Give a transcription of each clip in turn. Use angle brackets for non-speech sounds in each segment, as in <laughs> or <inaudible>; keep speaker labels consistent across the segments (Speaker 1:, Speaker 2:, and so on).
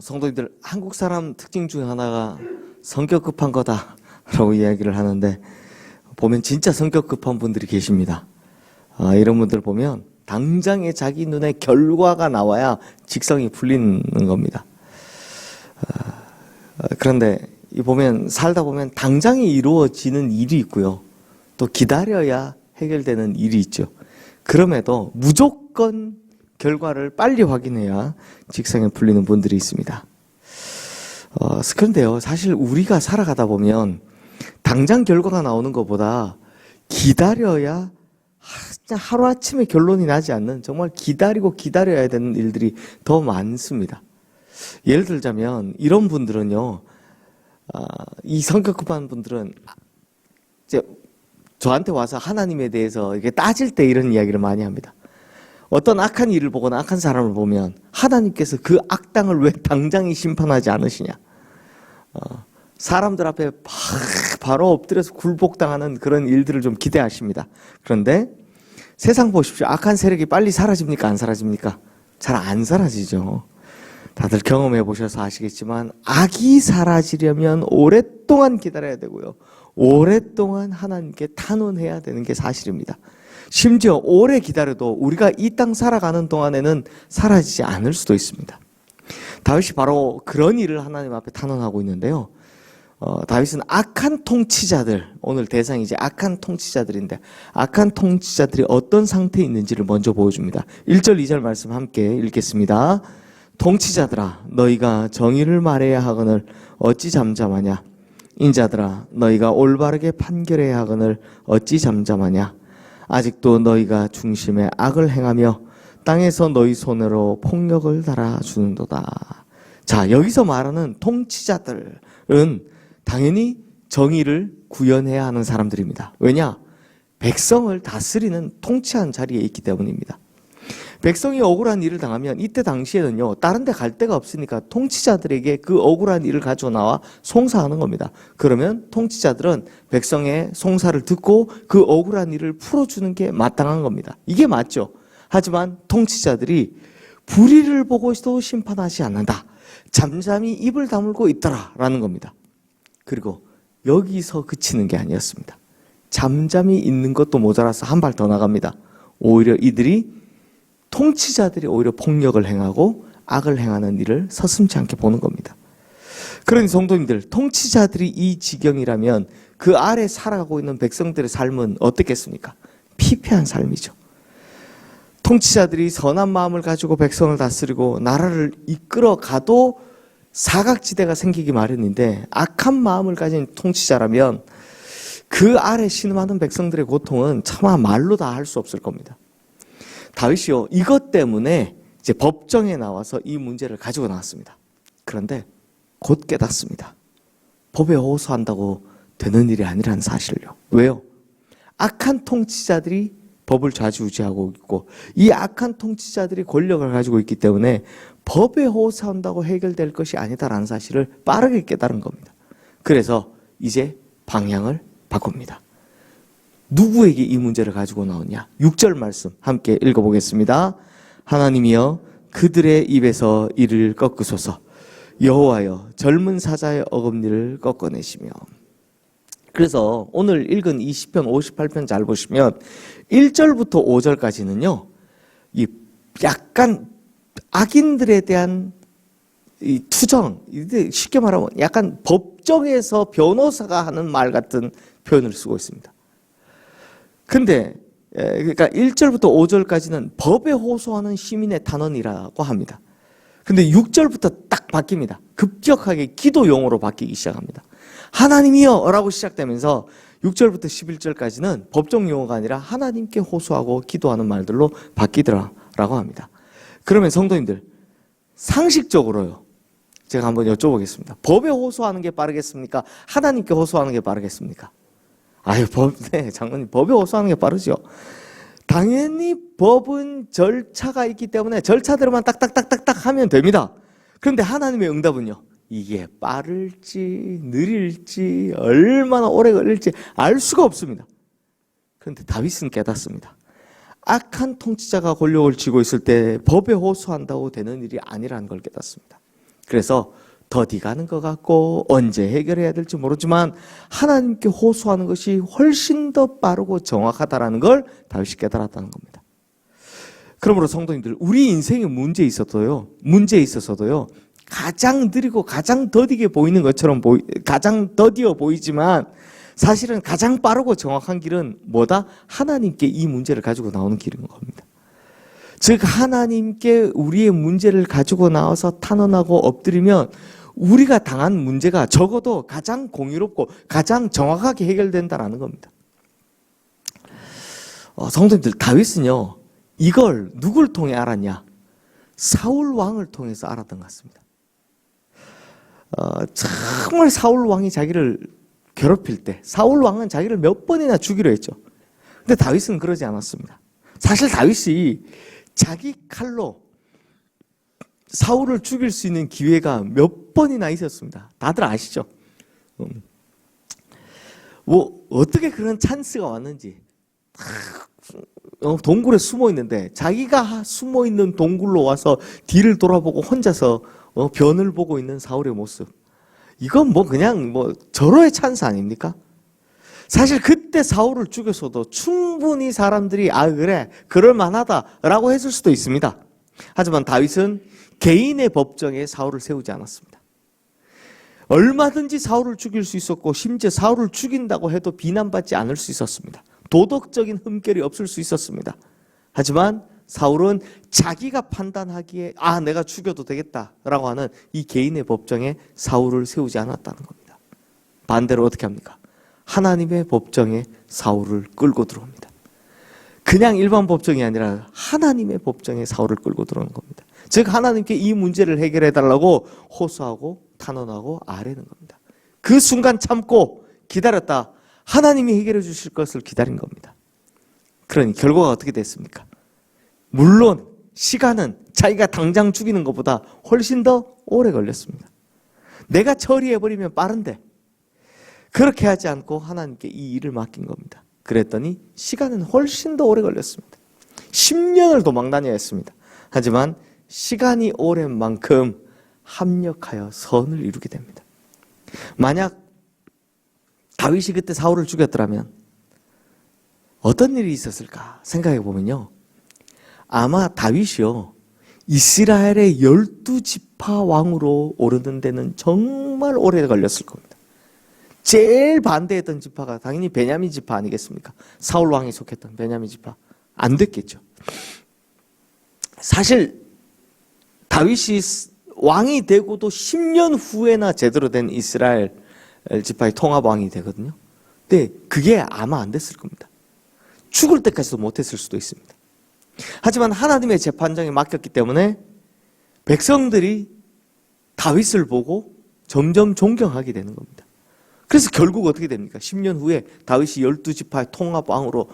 Speaker 1: 성도님들 한국 사람 특징 중에 하나가 성격 급한 거다라고 <laughs> 이야기를 하는데 보면 진짜 성격 급한 분들이 계십니다. 아, 이런 분들 보면 당장에 자기 눈에 결과가 나와야 직성이 풀리는 겁니다. 아, 그런데 이 보면 살다 보면 당장에 이루어지는 일이 있고요. 또 기다려야 해결되는 일이 있죠. 그럼에도 무조건 결과를 빨리 확인해야 직성에 풀리는 분들이 있습니다. 어, 그런데요, 사실 우리가 살아가다 보면 당장 결과가 나오는 것보다 기다려야 하루아침에 결론이 나지 않는 정말 기다리고 기다려야 되는 일들이 더 많습니다. 예를 들자면 이런 분들은요, 아, 이 성격 급한 분들은 이제 저한테 와서 하나님에 대해서 이렇게 따질 때 이런 이야기를 많이 합니다. 어떤 악한 일을 보거나 악한 사람을 보면 하나님께서 그 악당을 왜 당장에 심판하지 않으시냐? 어, 사람들 앞에 바, 바로 엎드려서 굴복당하는 그런 일들을 좀 기대하십니다. 그런데 세상 보십시오. 악한 세력이 빨리 사라집니까? 안 사라집니까? 잘 안 사라지죠. 다들 경험해 보셔서 아시겠지만 악이 사라지려면 오랫동안 기다려야 되고요. 오랫동안 하나님께 탄원해야 되는 게 사실입니다. 심지어 오래 기다려도 우리가 이 땅 살아가는 동안에는 사라지지 않을 수도 있습니다. 다윗이 바로 그런 일을 하나님 앞에 탄원하고 있는데요. 어, 다윗은 악한 통치자들, 오늘 대상이 이제 악한 통치자들인데, 악한 통치자들이 어떤 상태에 있는지를 먼저 보여줍니다. 1절, 2절 말씀 함께 읽겠습니다. 통치자들아, 너희가 정의를 말해야 하거늘 어찌 잠잠하냐? 인자들아, 너희가 올바르게 판결해야 하거늘 어찌 잠잠하냐? 아직도 너희가 중심에 악을 행하며 땅에서 너희 손으로 폭력을 달아주는도다. 자, 여기서 말하는 통치자들은 당연히 정의를 구현해야 하는 사람들입니다. 왜냐? 백성을 다스리는 통치한 자리에 있기 때문입니다. 백성이 억울한 일을 당하면 이때 당시에는요, 다른 데 갈 데가 없으니까 통치자들에게 그 억울한 일을 가지고 나와 송사하는 겁니다. 그러면 통치자들은 백성의 송사를 듣고 그 억울한 일을 풀어주는 게 마땅한 겁니다. 이게 맞죠. 하지만 통치자들이 불의를 보고도 심판하지 않는다. 잠잠히 입을 다물고 있더라라는 겁니다. 그리고 여기서 그치는 게 아니었습니다. 잠잠히 있는 것도 모자라서 한 발 더 나갑니다. 오히려 이들이 통치자들이 오히려 폭력을 행하고 악을 행하는 일을 서슴지 않게 보는 겁니다. 그러니 성도님들, 통치자들이 이 지경이라면 그 아래 살아가고 있는 백성들의 삶은 어떻겠습니까? 피폐한 삶이죠. 통치자들이 선한 마음을 가지고 백성을 다스리고 나라를 이끌어 가도 사각지대가 생기기 마련인데 악한 마음을 가진 통치자라면 그 아래 신음하는 백성들의 고통은 차마 말로 다 할 수 없을 겁니다. 다윗이요 이것 때문에 이제 법정에 나와서 이 문제를 가지고 나왔습니다. 그런데 곧 깨닫습니다. 법에 호소한다고 되는 일이 아니라는 사실을요. 왜요? 악한 통치자들이 법을 좌지우지하고 있고 이 악한 통치자들이 권력을 가지고 있기 때문에 법에 호소한다고 해결될 것이 아니다라는 사실을 빠르게 깨달은 겁니다. 그래서 이제 방향을 바꿉니다. 누구에게 이 문제를 가지고 나오냐? 6절 말씀 함께 읽어보겠습니다. 하나님이여 그들의 입에서 이를 꺾으소서 여호와여 젊은 사자의 어금니를 꺾어내시며 그래서 오늘 읽은 20편 58편 잘 보시면 1절부터 5절까지는요. 이 약간 악인들에 대한 이 투정, 쉽게 말하면 약간 법정에서 변호사가 하는 말 같은 표현을 쓰고 있습니다. 근데 그러니까 1절부터 5절까지는 법에 호소하는 시민의 단원이라고 합니다. 근데 6절부터 딱 바뀝니다. 급격하게 기도 용어로 바뀌기 시작합니다. 하나님이여 라고 시작되면서 6절부터 11절까지는 법정 용어가 아니라 하나님께 호소하고 기도하는 말들로 바뀌더라 라고 합니다. 그러면 성도님들 상식적으로요. 제가 한번 여쭤보겠습니다. 법에 호소하는 게 빠르겠습니까? 하나님께 호소하는 게 빠르겠습니까? 아유, 법, <laughs> 네, 장로님, 법에 호소하는 게 빠르죠. 당연히 법은 절차가 있기 때문에 절차대로만 딱딱딱딱딱 하면 됩니다. 그런데 하나님의 응답은요. 이게 빠를지 느릴지 얼마나 오래 걸릴지 알 수가 없습니다. 그런데 다윗은 깨닫습니다. 악한 통치자가 권력을 쥐고 있을 때 법에 호소한다고 되는 일이 아니라는 걸 깨닫습니다. 그래서 더디 가는 것 같고 언제 해결해야 될지 모르지만 하나님께 호소하는 것이 훨씬 더 빠르고 정확하다라는 걸 다윗이 깨달았다는 겁니다. 그러므로 성도님들 우리 인생에 문제 있어도요. 문제에 있어서도요. 가장 느리고 가장 더디게 보이는 것처럼 보이 가장 더디어 보이지만 사실은 가장 빠르고 정확한 길은 뭐다? 하나님께 이 문제를 가지고 나오는 길인 겁니다. 즉 하나님께 우리의 문제를 가지고 나와서 탄원하고 엎드리면 우리가 당한 문제가 적어도 가장 공유롭고 가장 정확하게 해결된다라는 겁니다. 어, 성도님들 다윗은요 이걸 누굴 통해 알았냐? 사울 왕을 통해서 알았던 것 같습니다. 어, 정말 사울 왕이 자기를 괴롭힐 때 사울 왕은 자기를 몇 번이나 죽이려 했죠. 근데 다윗은 그러지 않았습니다. 사실 다윗이 자기 칼로 사울을 죽일 수 있는 기회가 몇 번이나 있었습니다. 다들 아시죠? 음. 뭐 어떻게 그런 찬스가 왔는지 어, 동굴에 숨어 있는데 자기가 숨어 있는 동굴로 와서 뒤를 돌아보고 혼자서 어, 변을 보고 있는 사울의 모습. 이건 뭐 그냥 뭐 절호의 찬스 아닙니까? 사실 그때 사울을 죽였어도 충분히 사람들이 아 그래 그럴 만하다라고 했을 수도 있습니다. 하지만 다윗은 개인의 법정에 사울을 세우지 않았습니다. 얼마든지 사울을 죽일 수 있었고 심지어 사울을 죽인다고 해도 비난받지 않을 수 있었습니다. 도덕적인 흠결이 없을 수 있었습니다. 하지만 사울은 자기가 판단하기에 아 내가 죽여도 되겠다라고 하는 이 개인의 법정에 사울을 세우지 않았다는 겁니다. 반대로 어떻게 합니까? 하나님의 법정에 사울을 끌고 들어옵니다. 그냥 일반 법정이 아니라 하나님의 법정에 사울을 끌고 들어오는 겁니다. 즉 하나님께 이 문제를 해결해 달라고 호소하고 탄원하고 아뢰는 겁니다. 그 순간 참고 기다렸다. 하나님이 해결해 주실 것을 기다린 겁니다. 그러니 결과가 어떻게 됐습니까? 물론 시간은 자기가 당장 죽이는 것보다 훨씬 더 오래 걸렸습니다. 내가 처리해버리면 빠른데 그렇게 하지 않고 하나님께 이 일을 맡긴 겁니다. 그랬더니 시간은 훨씬 더 오래 걸렸습니다. 10년을 도망 다녀야 했습니다. 하지만 시간이 오랜 만큼 합력하여 선을 이루게 됩니다. 만약 다윗이 그때 사울을 죽였더라면 어떤 일이 있었을까 생각해 보면요. 아마 다윗이요. 이스라엘의 열두 지파 왕으로 오르는 데는 정말 오래 걸렸을 겁니다. 제일 반대했던 지파가 당연히 베냐민 지파 아니겠습니까? 사울 왕이 속했던 베냐민 지파. 안 됐겠죠. 사실 다윗이 왕이 되고도 10년 후에나 제대로 된 이스라엘 지파의 통합 왕이 되거든요. 근데 그게 아마 안 됐을 겁니다. 죽을 때까지도 못했을 수도 있습니다. 하지만 하나님의 재판장에 맡겼기 때문에 백성들이 다윗을 보고 점점 존경하게 되는 겁니다. 그래서 결국 어떻게 됩니까? 10년 후에 다윗이 12지파의 통합왕으로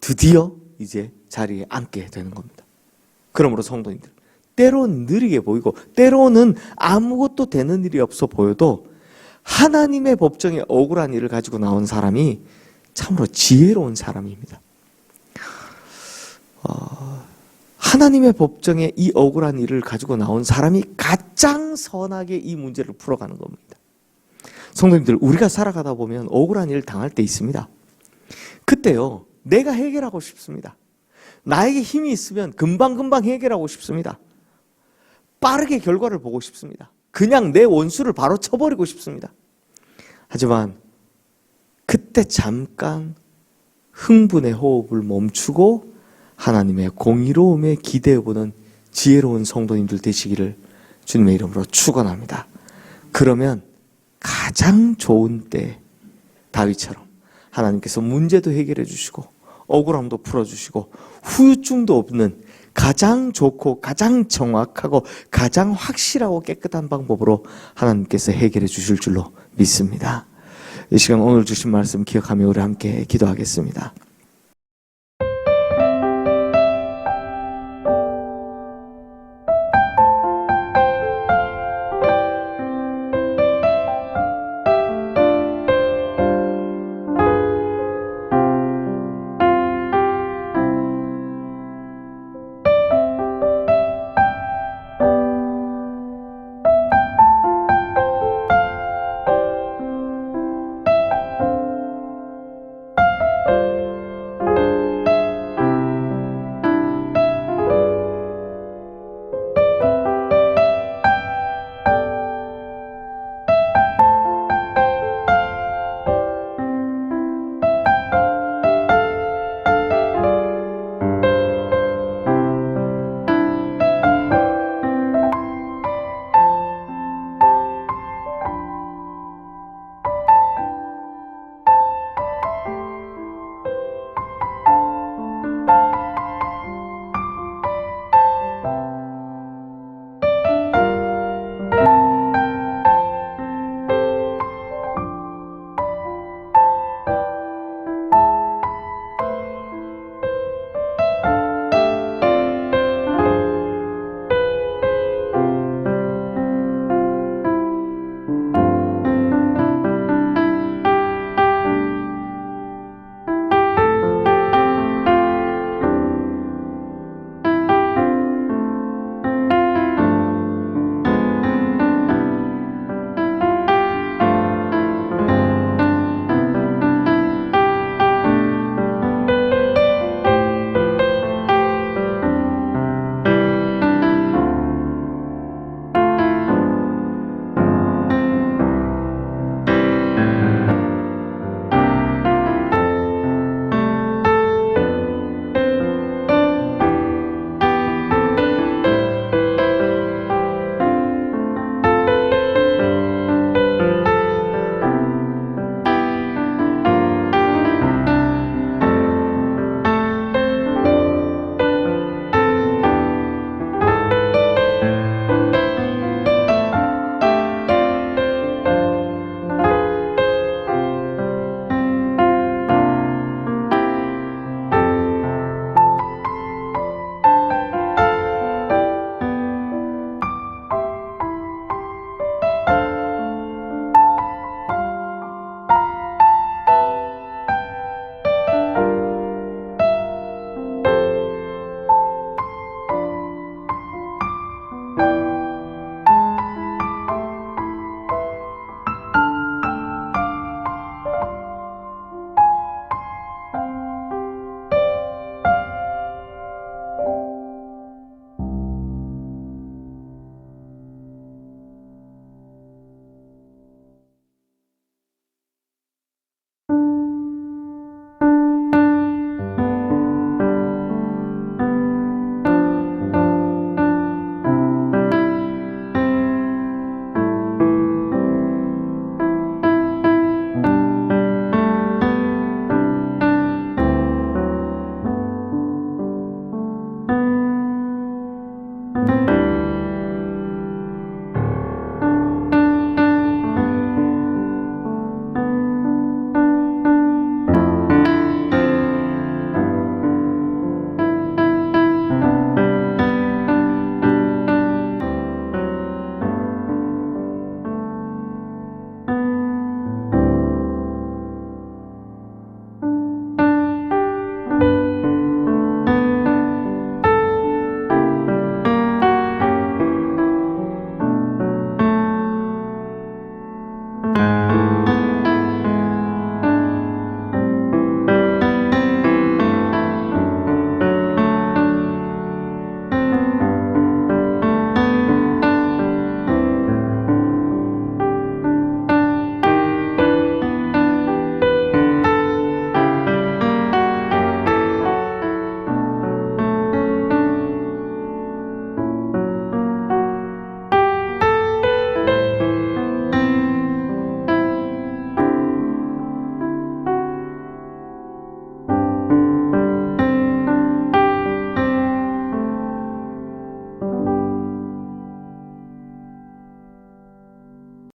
Speaker 1: 드디어 이제 자리에 앉게 되는 겁니다. 그러므로 성도님들, 때론 느리게 보이고, 때로는 아무것도 되는 일이 없어 보여도 하나님의 법정에 억울한 일을 가지고 나온 사람이 참으로 지혜로운 사람입니다. 어, 하나님의 법정에 이 억울한 일을 가지고 나온 사람이 가장 선하게 이 문제를 풀어가는 겁니다. 성도님들, 우리가 살아가다 보면 억울한 일을 당할 때 있습니다. 그때요, 내가 해결하고 싶습니다. 나에게 힘이 있으면 금방금방 해결하고 싶습니다. 빠르게 결과를 보고 싶습니다. 그냥 내 원수를 바로 쳐버리고 싶습니다. 하지만 그때 잠깐 흥분의 호흡을 멈추고 하나님의 공의로움에 기대해보는 지혜로운 성도님들 되시기를 주님의 이름으로 축원합니다. 그러면 가장 좋은 때 다윗처럼 하나님께서 문제도 해결해 주시고 억울함도 풀어 주시고 후유증도 없는 가장 좋고 가장 정확하고 가장 확실하고 깨끗한 방법으로 하나님께서 해결해 주실 줄로 믿습니다. 이 시간 오늘 주신 말씀 기억하며 우리 함께 기도하겠습니다.